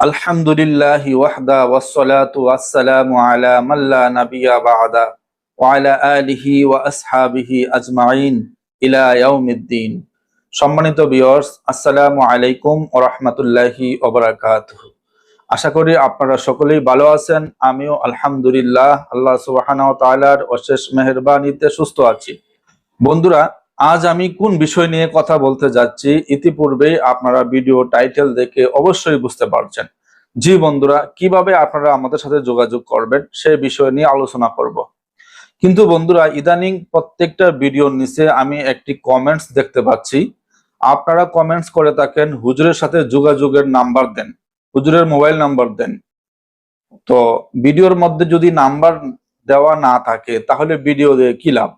আলহামদুলিল্লাহি ওয়াহদা ওয়াসসালাতু ওয়াসসালামু আলা মাল্লা নাবিয়া বা'দা ওয়া আলা আলিহি ওয়া আসহাবিহি আজমাইন ইলা ইয়াউমিদ্দিন। সম্মানিত ভিউয়ার্স, আসসালামু আলাইকুম ওয়া রাহমাতুল্লাহি ওয়া বারাকাতুহু। আশা করি আপনারা সকলেই ভালো আছেন, আমিও আলহামদুলিল্লাহ, আল্লাহ সুবহানাহু ওয়া তাআলার অশেষ মেহেরবানিতে সুস্থ আছি। বন্ধুরা আজ আমি কোন বিষয় নিয়ে কথা বলতে যাচ্ছি, ইতিপূর্বে আপনারা ভিডিও টাইটেল দেখে অবশ্যই বুঝতে পারছেন। জি বন্ধুরা, কীভাবে আপনারা আমাদের সাথে যোগাযোগ করবেন সেই বিষয় নিয়ে আলোচনা করব। কিন্তু বন্ধুরা, ইদানিং প্রত্যেকটা ভিডিওর নিচে আমি একটি কমেন্টস দেখতে পাচ্ছি। আপনারা কমেন্টস করে থাকেন, হুজুরের সাথে যোগাযোগের নাম্বার দেন, হুজুরের মোবাইল নাম্বার দেন। তো ভিডিওর মধ্যে যদি নাম্বার দেওয়া না থাকে, তাহলে ভিডিও দিয়ে কি লাভ?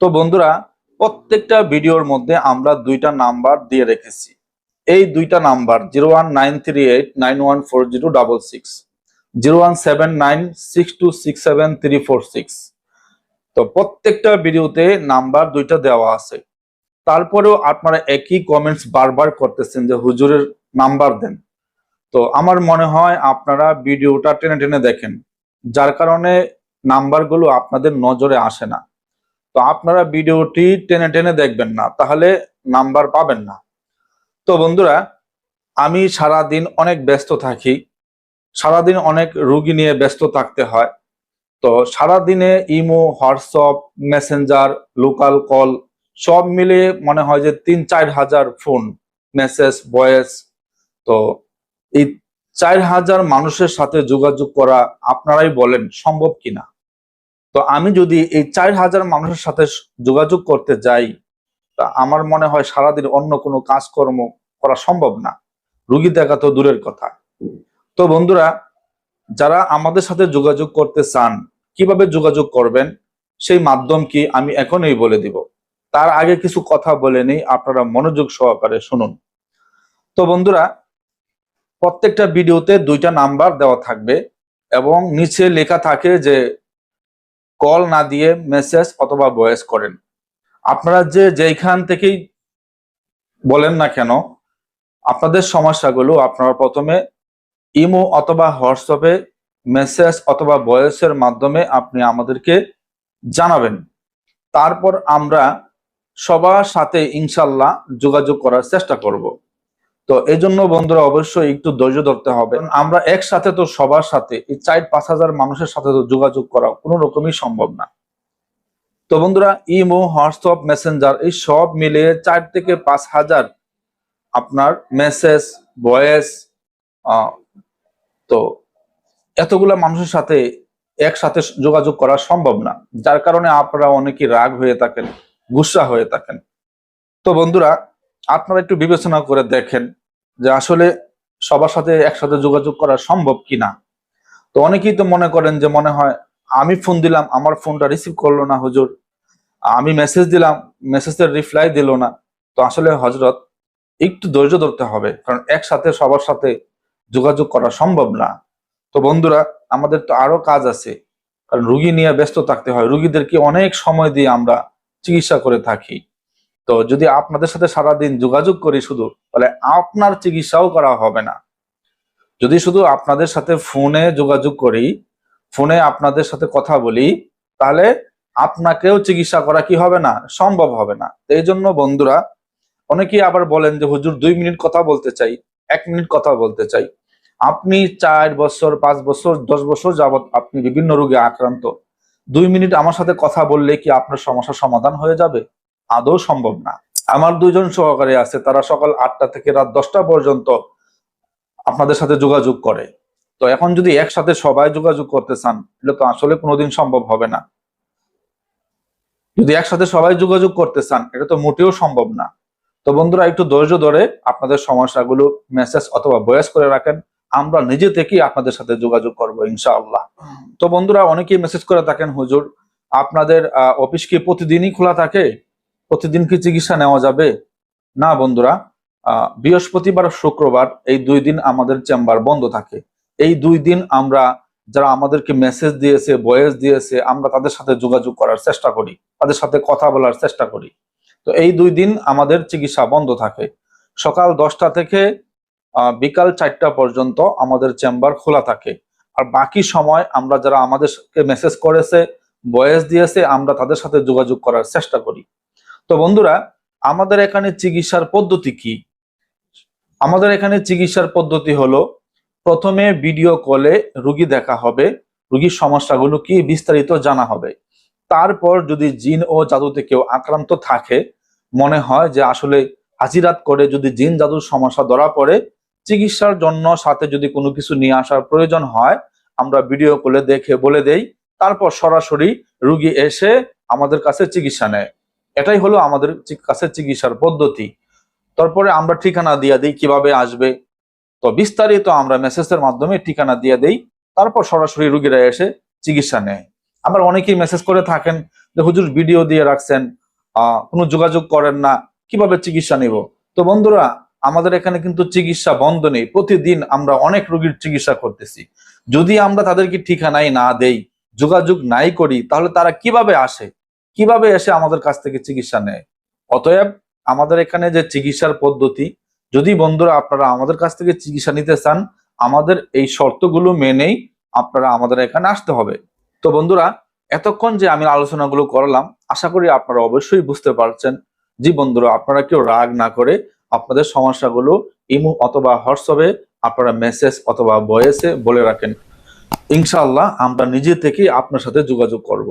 তো বন্ধুরা প্রত্যেকটা ভিডিওর মধ্যে আমরা দুইটা নাম্বার দিয়ে রেখেছি। এই দুইটা number zero one nine three eight nine one four zero double six, zero one seven nine six two six seven three four six. তো প্রত্যেকটা ভিডিওতে নাম্বার দুইটা দেওয়া আছে। তারপরেও আপনারা একই কমেন্টস বারবার করতেছেন যে হুজুরের নাম্বার দেন। তো আমার মনে হয় আপনারা ভিডিওটা টেনে টেনে দেখেন, যার কারণে নাম্বারগুলো আপনাদের নজরে আসে না। তো আপনারা ভিডিওটি টেনে টেনে দেখবেন না, তাহলে নাম্বার পাবেন না। তো বন্ধুরা, আমি সারা দিন অনেক ব্যস্ত থাকি, সারাদিন অনেক রুগী নিয়ে ব্যস্ত থাকতে হয়। তো সারা দিনে Imo, WhatsApp, Messenger, local call, সব মিলে মনে হয় যে তিন চার হাজার ফোন, মেসেজ, ভয়েস। তো এই চার হাজার মানুষের সাথে যোগাযোগ করা আপনারাই বলেন সম্ভব কিনা? তো আমি যদি এই চার হাজার মানুষের সাথে যোগাযোগ করতে যাই, তা আমার মনে হয় সারাদিন অন্য কোনো কাজকর্ম করা সম্ভব না। রুগী দেখা তো দূরের কথা। তো বন্ধুরা, যারা আমাদের সাথে যোগাযোগ করতে চান, কীভাবে যোগাযোগ করবেন, সেই মাধ্যম কি আমি এখনই বলে দিব। তার আগে কিছু কথা বলে নেই, আপনারা মনোযোগ সহকারে শুনুন। তো বন্ধুরা, প্রত্যেকটা ভিডিওতে দুইটা নাম্বার দেওয়া থাকবে এবং নিচে লেখা থাকে যে কল না দিয়ে মেসেজ অথবা ভয়েস করেন। আপনারা যে যেইখান থেকেই বলেন না কেন, আপনাদের সমস্যাগুলো আপনারা প্রথমে ইমো অথবা হোয়াটসঅ্যাপে মেসেজ অথবা ভয়েসের মাধ্যমে আপনি আমাদেরকে জানাবেন। তারপর আমরা সবার সাথে ইনশাল্লাহ যোগাযোগ করার চেষ্টা করব। তো এই জন্য বন্ধুরা অবশ্যই একটু ধৈর্য ধরতে হবে। আমরা একসাথে তো সবার সাথে, এই চার পাঁচ হাজার মানুষের সাথে তো যোগাযোগ করা কোনো রকমই সম্ভব না। তো বন্ধুরা, ইমো, হোয়াটসঅ্যাপ, মেসেঞ্জার, এই সব মিলিয়ে চার থেকে পাঁচ হাজার আপনার মেসেজ, ভয়েস তো এতগুলা মানুষের সাথে একসাথে যোগাযোগ করা সম্ভব না। যার কারণে আপনারা অনেকেই রাগ হয়ে থাকেন, গুসা হয়ে থাকেন। তো বন্ধুরা আপনারা একটু বিবেচনা করে দেখেন যে আসলে সবার সাথে একসাথে যোগাযোগ করা সম্ভব কিনা। তো অনেকেই তো মনে করেন যে মনে হয়, আমি ফোন দিলাম, আমার ফোনটা রিসিভ করল না হুজুর। আমি মেসেজ দিলাম মেসেজের রিপ্লাই দিল না। তো আসলে হজরত একটু ধৈর্য ধরতে হবে, কারণ একসাথে সবার সাথে যোগাযোগ করা সম্ভব না। তো বন্ধুরা, আমাদের তো আরও কাজ আছে। কারণ রুগী নিয়ে ব্যস্ত থাকতে হয়। রুগীদেরকে অনেক সময় দিয়ে আমরা চিকিৎসা করে থাকি। তো যদি আপনাদের সাথে সারাদিন যোগাযোগ করি শুধু, তাহলে আপনার চিকিৎসাও করা হবে না। যদি শুধু আপনাদের সাথে ফোনে যোগাযোগ করি, ফোনে আপনাদের সাথে কথা বলি, তাহলে আপনাকেও চিকিৎসা করা কি হবে না? সম্ভব হবে না। এই জন্য বন্ধুরা, অনেকেই আবার বলেন যে, হুজুর, দুই মিনিট কথা বলতে চাই, এক মিনিট কথা বলতে চাই। আপনি চার বছর, পাঁচ বছর, দশ বছর যাবৎ আপনি বিভিন্ন রোগে আক্রান্ত। দুই মিনিট আমার সাথে কথা বললে কি আপনার সমস্যার সমাধান হয়ে যাবে? আদৌ সম্ভব না। আমার দুইজন সহকারী আছে, তারা সকাল আটটা থেকে রাত দশটা পর্যন্ত আপনাদের সাথে যোগাযোগ করে। তো এখন যদি একসাথে সবাই যোগাযোগ করতে চান তো আসলে কোনোদিন সম্ভব হবে না। যদি একসাথে সবাই যোগাযোগ করতে চান, এটা তো মোটেও সম্ভব না। তো বন্ধুরা, একটু ধৈর্য ধরে আপনাদের সমস্যাগুলো মেসেজ অথবা বয়স করে রাখেন। আমরা নিজে থেকেই আপনাদের সাথে যোগাযোগ করব, ইনশাআল্লাহ। তো বন্ধুরা, অনেকেই মেসেজ করে থাকেন, হুজুর, আপনাদের অফিস কি প্রতিদিনই খোলা থাকে? প্রতিদিন কি চিকিৎসা নেওয়া যাবে? না, বন্ধুরা। বৃহস্পতিবার, শুক্রবার এই দুই দিন আমাদের চেম্বার বন্ধ থাকে। এই দুই দিন আমরা যারা আমাদেরকে মেসেজ দিয়েছে, ভয়েস দিয়েছে, আমরা তাদের সাথে যোগাযোগ করার চেষ্টা করি। তাদের সাথে কথা বলার চেষ্টা করি। তো এই দুই দিন আমাদের চিকিৎসা বন্ধ থাকে। সকাল দশটা থেকে বিকাল চারটা পর্যন্ত আমাদের চেম্বার খোলা থাকে। আর বাকি সময় আমরা যারা আমাদেরকে মেসেজ করেছে বয়েস দিয়েছে, আমরা তাদের সাথে যোগাযোগ করার চেষ্টা করি। তো বন্ধুরা, আমাদের এখানে চিকিৎসার পদ্ধতি কি? আমাদের এখানে চিকিৎসার পদ্ধতি হলো, প্রথমে ভিডিও কলে রুগী দেখা হবে, রুগীর সমস্যাগুলো কি বিস্তারিত জানা হবে। তারপর যদি জিন ও জাদুতে কেউ আক্রান্ত থাকে, মনে হয় যে আসলে হাজিরাত করে যদি জিন জাদুর সমস্যা ধরা পড়ে, চিকিৎসার জন্য সাথে যদি কোনো কিছু নিয়ে আসার প্রয়োজন হয়, আমরা ভিডিও কলে দেখে বলে দেই। তারপর সরাসরি রুগী এসে আমাদের কাছে চিকিৎসা নেয়। এটাই হলো আমাদের কাছে চিকিৎসার পদ্ধতি। তারপরে আমরা ঠিকানা দিয়ে দিই, কীভাবে আসবে। তো বিস্তারিত আমরা মেসেজের মাধ্যমে ঠিকানা দিয়ে দেই, তারপর সরাসরি রুগীরা এসে চিকিৎসা নেয়। আবার অনেকেই মেসেজ করে থাকেন যে, হুজুর ভিডিও দিয়ে রাখছেন কোনো যোগাযোগ করেন না, কীভাবে চিকিৎসা নিব? তো বন্ধুরা, আমাদের এখানে কিন্তু চিকিৎসা বন্ধ নেই। প্রতিদিন আমরা অনেক রোগীর চিকিৎসা করতেছি। যদি আমরা তাদেরকে ঠিকানাই না দেই, যোগাযোগ নাই করি, তাহলে তারা কীভাবে আসে? কীভাবে এসে আমাদের কাছ থেকে চিকিৎসা নেয়? অতএব আমাদের এখানে যে চিকিৎসার পদ্ধতি, যদি বন্ধুরা আপনারা আমাদের কাছ থেকে চিকিৎসা নিতে চান, আমাদের এই শর্তগুলো মেনেই আপনারা আমাদের এখানে আসতে হবে। তো বন্ধুরা, এতক্ষণ যে আমি আলোচনাগুলো করলাম, আশা করি আপনারা অবশ্যই বুঝতে পারছেন। জি বন্ধুরা, আপনারা কেউ রাগ না করে আপনাদের সমস্যাগুলো ইমো অথবা হোয়াটসঅ্যাপে আপনারা মেসেজ অথবা ভয়েসে বলে রাখেন। ইনশাআল্লাহ আমরা নিজে থেকেই আপনার সাথে যোগাযোগ করব।